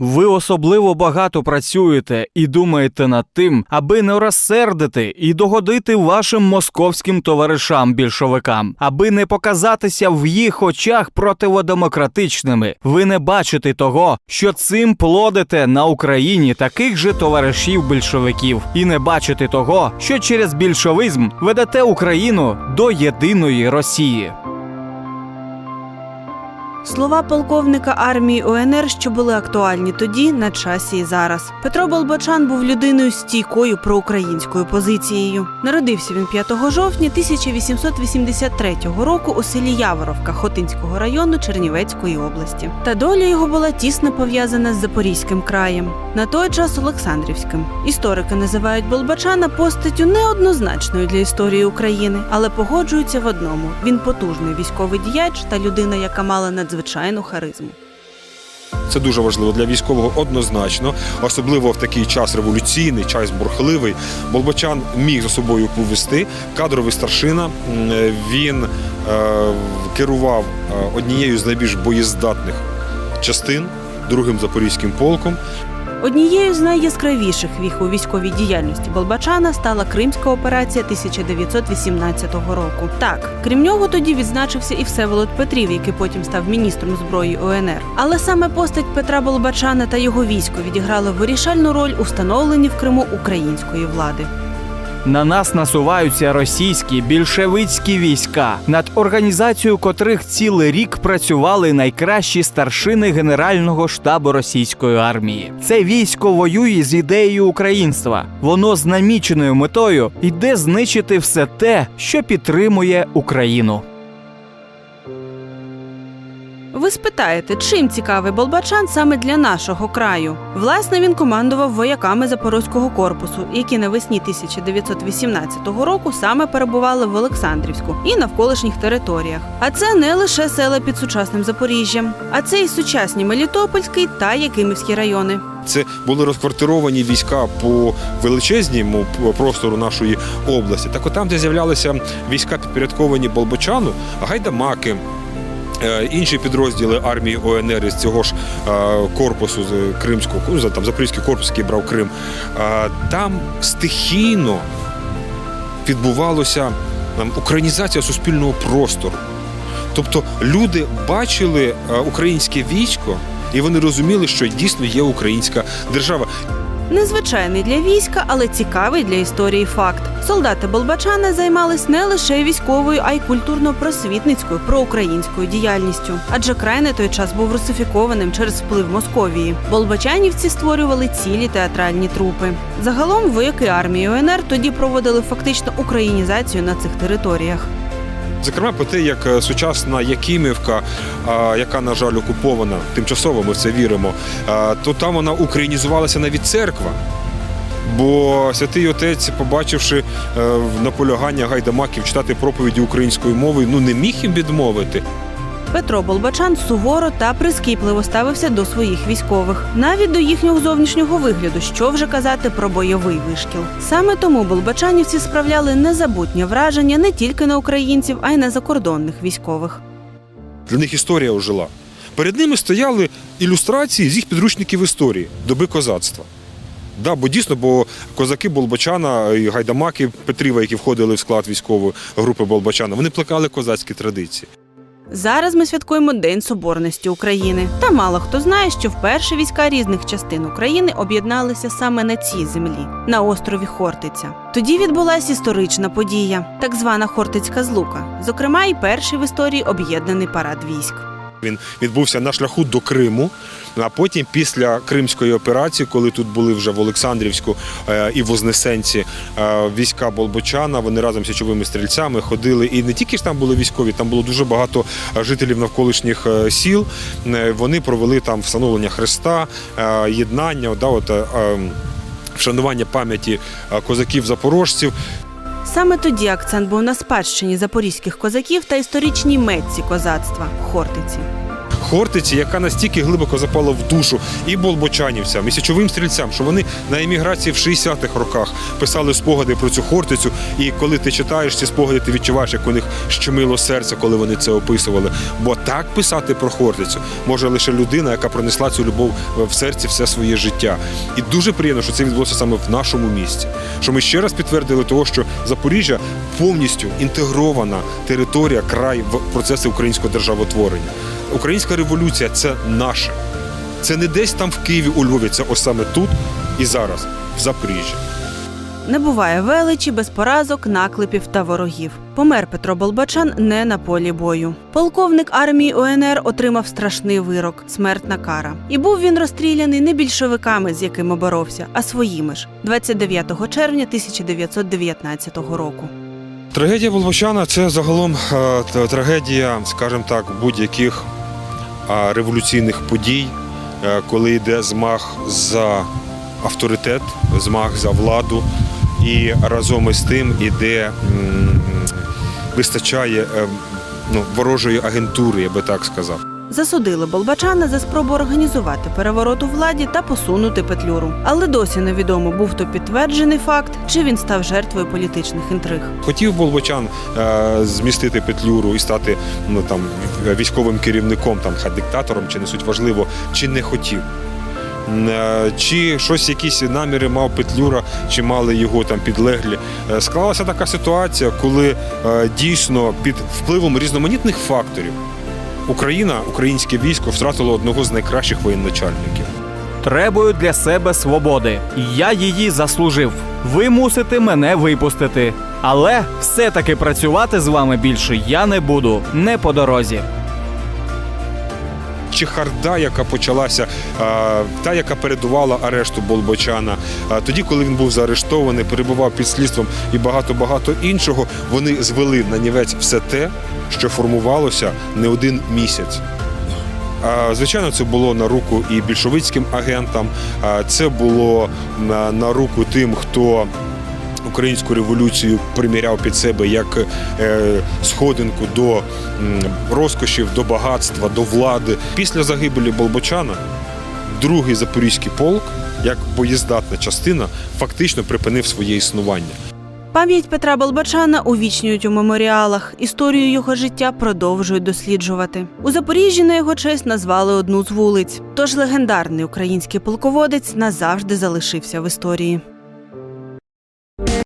Ви особливо багато працюєте і думаєте над тим, аби не розсердити і догодити вашим московським товаришам більшовикам, аби не показатися в їх очах противодемократичними. Ви не бачите того, що цим плодите на Україні таких же товаришів більшовиків, і не бачите того, що через більшовизм ведете Україну до єдиної Росії. Слова полковника армії УНР, що були актуальні тоді, на часі і зараз. Петро Болбочан був людиною стійкою проукраїнською позицією. Народився він 5 жовтня 1883 року у селі Яворовка Хотинського району Чернівецької області. Та доля його була тісно пов'язана з Запорізьким краєм, на той час Олександрівським. Історики називають Болбочана постаттю неоднозначною для історії України, але погоджуються в одному: він потужний військовий діяч та людина, яка мала надзвичайну харизму. Це дуже важливо для військового однозначно, особливо в такий час революційний, час бурхливий. Болбочан міг за собою повести. Кадровий старшина. Він е, керував е, однією з найбільш боєздатних частин, другим запорізьким полком. Однією з найяскравіших віх у військовій діяльності Болбачана стала Кримська операція 1918 року. Так, крім нього тоді відзначився і Всеволод Петрів, який потім став міністром зброї УНР. Але саме постать Петра Болбачана та його військо відіграли вирішальну роль у встановленні в Криму української влади. На нас насуваються російські більшевицькі війська, над організацією котрих цілий рік працювали найкращі старшини Генерального штабу російської армії. Це військо воює з ідеєю українства. Воно з наміченою метою йде знищити все те, що підтримує Україну. Ви спитаєте, чим цікавий Болбачан саме для нашого краю? Власне, він командував вояками Запорозького корпусу, які навесні 1918 року саме перебували в Олександрівську і навколишніх територіях. А це не лише села під сучасним Запоріжжям, а це і сучасні Мелітопольський та Якимівський райони. Це були розквартировані війська по величезному простору нашої області. Так от там, де з'являлися війська підпорядковані Болбочану, гайдамаки. Е, Інші підрозділи армії ОНР з цього ж е, корпусу Кримського, ну, там Запорізький корпус, який брав Крим, е, там стихійно відбувалося ем, українізація суспільного простору. Тобто люди бачили українське військо, і вони розуміли, що дійсно є українська держава. Незвичайний для війська, але цікавий для історії факт. Солдати Болбачана займались не лише військовою, а й культурно-просвітницькою проукраїнською діяльністю. Адже край на той час був русифікованим через вплив Московії. Болбачанівці створювали цілі театральні трупи. Загалом вояки армії УНР тоді проводили фактично українізацію на цих територіях. Зокрема, про те, як е, сучасна Якимівка, яка, на жаль, окупована тимчасово, ми в це віримо, то там вона українізувалася навіть церква. Бо святий отець, побачивши е, наполягання гайдамаків читати проповіді українською мовою, ну не міг їм відмовити. Петро Болбачан суворо та прискіпливо ставився до своїх військових, навіть до їхнього зовнішнього вигляду, що вже казати про бойовий вишкіл. Саме тому болбачанівці справляли незабутнє враження не тільки на українців, а й на закордонних військових. Для них історія ожила. Перед ними стояли ілюстрації з їх підручників історії доби козацтва. Да, бо дійсно, бо козаки Болбачана і гайдамаки Петріва, які входили в склад військової групи Болбачана, вони плекали козацькі традиції. Зараз ми святкуємо День Соборності України. Та мало хто знає, що вперше війська різних частин України об'єдналися саме на цій землі, на острові Хортиця. Тоді відбулася історична подія, так звана Хортицька злука, зокрема, і перший в історії об'єднаний парад військ. Він відбувся на шляху до Криму. А потім, після Кримської операції, коли тут були вже в Олександрівську е, і Вознесенці е, війська Болбочана, вони разом з січовими стрільцями ходили. І не тільки ж там були військові, там було дуже багато е, жителів навколишніх сіл. Вони провели там встановлення Христа, е, єднання, да, от, е, е, вшанування пам'яті козаків-запорожців. Саме тоді акцент був на спадщині запорізьких козаків та історичній метці козацтва Хортиці. Хортиці, яка настільки глибоко запала в душу і болбочанівцям, і січовим стрільцям, що вони на еміграції в 60-х роках писали спогади про цю Хортицю. І коли ти читаєш ці спогади, ти відчуваєш, як у них щемило серце, коли вони це описували. Бо так писати про Хортицю може лише людина, яка пронесла цю любов в серці все своє життя. І дуже приємно, що це відбулося саме в нашому місті. Що ми ще раз підтвердили того, що Запоріжжя повністю інтегрована територія, край в процеси українського державотворення. Українська революція це наше. Це не десь там в Києві, у Львові, це ось саме тут і зараз, в Запоріжжі. Не буває величі без поразок, наклепів та ворогів. Помер Петро Болбочан не на полі бою. Полковник армії УНР отримав страшний вирок смертна кара. І був він розстріляний не більшовиками, з якими боровся, а своїми ж 29 червня 1919 року. Трагедія Волбочана це загалом е, трагедія, скажімо так, будь-яких революційних подій, е, коли йде змах за авторитет, змах за владу, і разом із тим іде вистачає е, ну, ворожої агентури, я би так сказав. Засудили Болбачана за спробу організувати переворот у владі та посунути петлюру. Але досі невідомо, був то підтверджений факт, чи він став жертвою політичних інтриг. Хотів Болбочан е, змістити петлюру і стати ну там військовим керівником, там хай диктатором, чи не суть важливо, чи не хотів. Е, Чи щось, якісь наміри мав Петлюра, чи мали його там підлеглі. Е, Склалася така ситуація, коли дійсно під впливом різноманітних факторів Україна, українське військо втратило одного з найкращих воєначальників. Требую для себе свободи. Я її заслужив. Ви мусите мене випустити. Але все-таки працювати з вами більше я не буду, не по дорозі. Чехарда, яка почалася, та, яка передувала арешту Болбочана. Тоді, коли він був заарештований, перебував під слідством і багато-багато іншого, вони звели на нівець все те, що формувалося не один місяць. Звичайно, це було на руку і більшовицьким агентам, це було на руку тим, хто українську революцію приміряв під себе як е, сходинку до розкошів, до багатства, до влади. Після загибелі Болбочана другий запорізький полк, як боєздатна частина, фактично припинив своє існування. Пам'ять Петра Болбачана увічнюють у меморіалах. Історію його життя продовжують досліджувати. У Запоріжжі на його честь назвали одну з вулиць. Тож легендарний український полководець назавжди залишився в історії.